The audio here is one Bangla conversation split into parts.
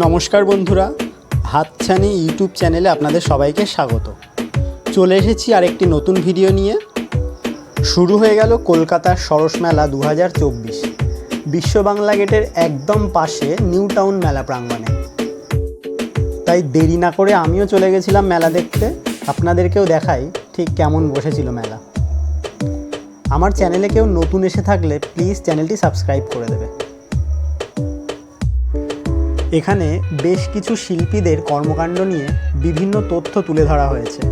নমস্কার বন্ধুরা, হাতছানি ইউটিউব চ্যানেলে আপনাদের সবাইকে স্বাগত। চলে এসেছি আরেকটি নতুন ভিডিও নিয়ে। শুরু হয়ে গেল কলকাতার সরস মেলা দু বিশ্ব বাংলা গেটের একদম পাশে নিউ টাউন মেলা প্রাঙ্গণে। তাই দেরি না করে আমিও চলে গেছিলাম মেলা দেখতে। আপনাদেরকেও দেখাই ঠিক কেমন বসেছিল মেলা। আমার চ্যানেলে কেউ নতুন এসে থাকলে প্লিজ চ্যানেলটি সাবস্ক্রাইব করে দেবে। এখানে বেশ কিছু শিল্পীদের কর্মকাণ্ড নিয়ে বিভিন্ন তথ্য তুলে ধরা হয়েছে।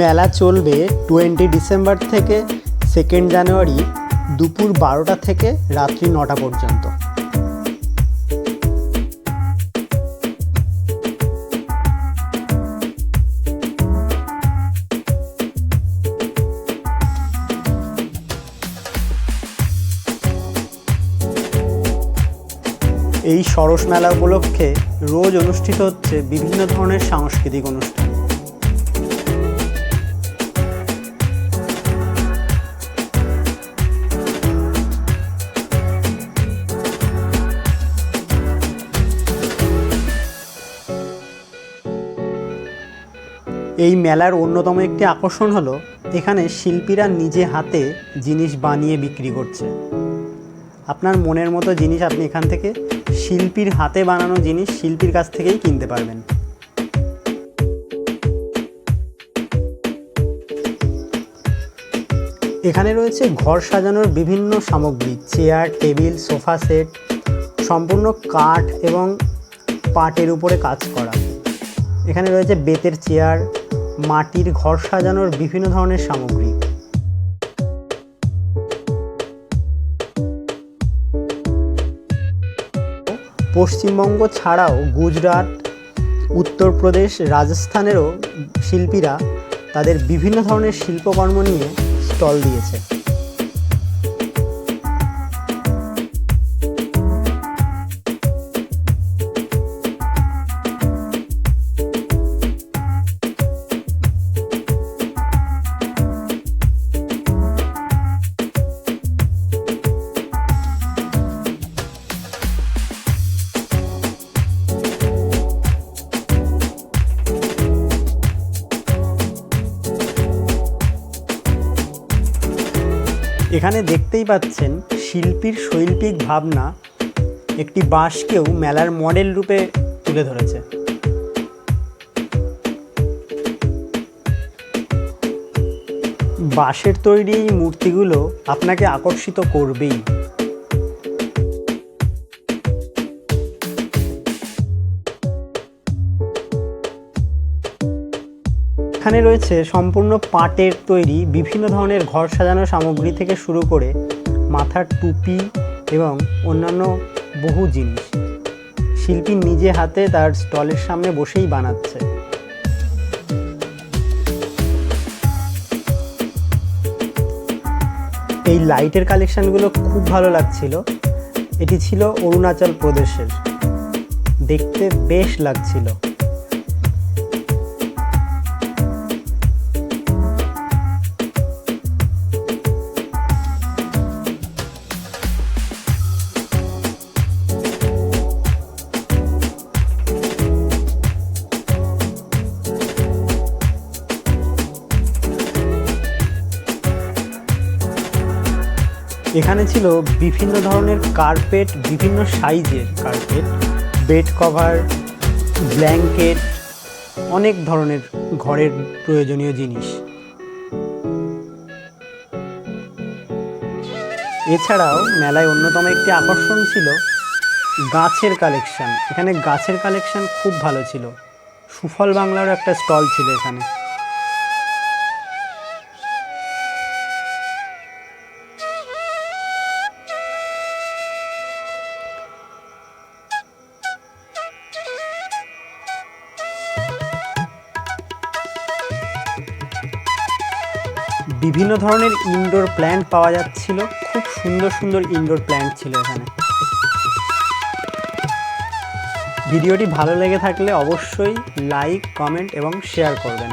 মেলা চলবে টোয়েন্টি ডিসেম্বর থেকে সেকেন্ড জানুয়ারি দুপুর বারোটা থেকে রাত্রি নটা পর্যন্ত। এই সরস মেলা উপলক্ষে রোজ অনুষ্ঠিত হচ্ছে বিভিন্ন ধরনের সাংস্কৃতিক অনুষ্ঠান। এই মেলার অন্যতম একটি আকর্ষণ হলো, এখানে শিল্পীরা নিজে হাতে জিনিস বানিয়ে বিক্রি করছে। আপনার মনের মতো জিনিস আপনি এখান থেকে শিল্পীর হাতে বানানো জিনিস শিল্পীর কাছ থেকেই কিনতে পারবেন। এখানে রয়েছে ঘর সাজানোর বিভিন্ন সামগ্রী, চেয়ার, টেবিল, সোফা সেট, সম্পূর্ণ কাঠ এবং পাটের উপরে কাজ করা। এখানে রয়েছে বেতের চেয়ার, মাটির ঘর সাজানোর বিভিন্ন ধরনের সামগ্রী। পশ্চিমবঙ্গ ছাড়াও গুজরাট উত্তরপ্রদেশ রাজস্থানেরও শিল্পীরা তাদের বিভিন্ন ধরনের শিল্পকর্ম নিয়ে স্টল দিয়েছে। এখানে দেখতেই পাচ্ছেন শিল্পীর শৈল্পিক ভাবনা একটি বাঁশকেও মেলার মডেল রূপে তুলে ধরেছে। বাঁশের তৈরি এই মূর্তিগুলো আপনাকে আকর্ষিত করবেই। এখানে রয়েছে সম্পূর্ণ পাটের তৈরি, বিভিন্ন ধরনের ঘর সাজানোর সামগ্রী থেকে শুরু করে মাথার টুপি এবং অন্যান্য বহু জিনিস। শিল্পী নিজে হাতে তার স্টলের সামনে বসেই বানাচ্ছে। এই লাইটের কালেকশনগুলো খুব ভালো লাগছিল। এটি ছিল অরুণাচল প্রদেশের। দেখতে বেশ লাগছিল। এখানে ছিল বিভিন্ন ধরনের কার্পেট বিভিন্ন সাইজের কার্পেট বেড কভার ব্ল্যাঙ্কেট অনেক ধরনের ঘরের প্রয়োজনীয় জিনিস। এছাড়াও মেলায় অন্যতম একটি আকর্ষণ ছিল গাছের কালেকশন এখানে গাছের কালেকশন খুব ভালো ছিল। সুফল বাংলারও একটা স্টল ছিল এখানে। বিভিন্ন ধরনের ইনডোর প্ল্যান্ট পাওয়া যাচ্ছিল। খুব সুন্দর সুন্দর ইনডোর প্ল্যান্ট ছিল এখানে। ভিডিওটি ভালো লেগে থাকলে অবশ্যই লাইক কমেন্ট এবং শেয়ার করবেন।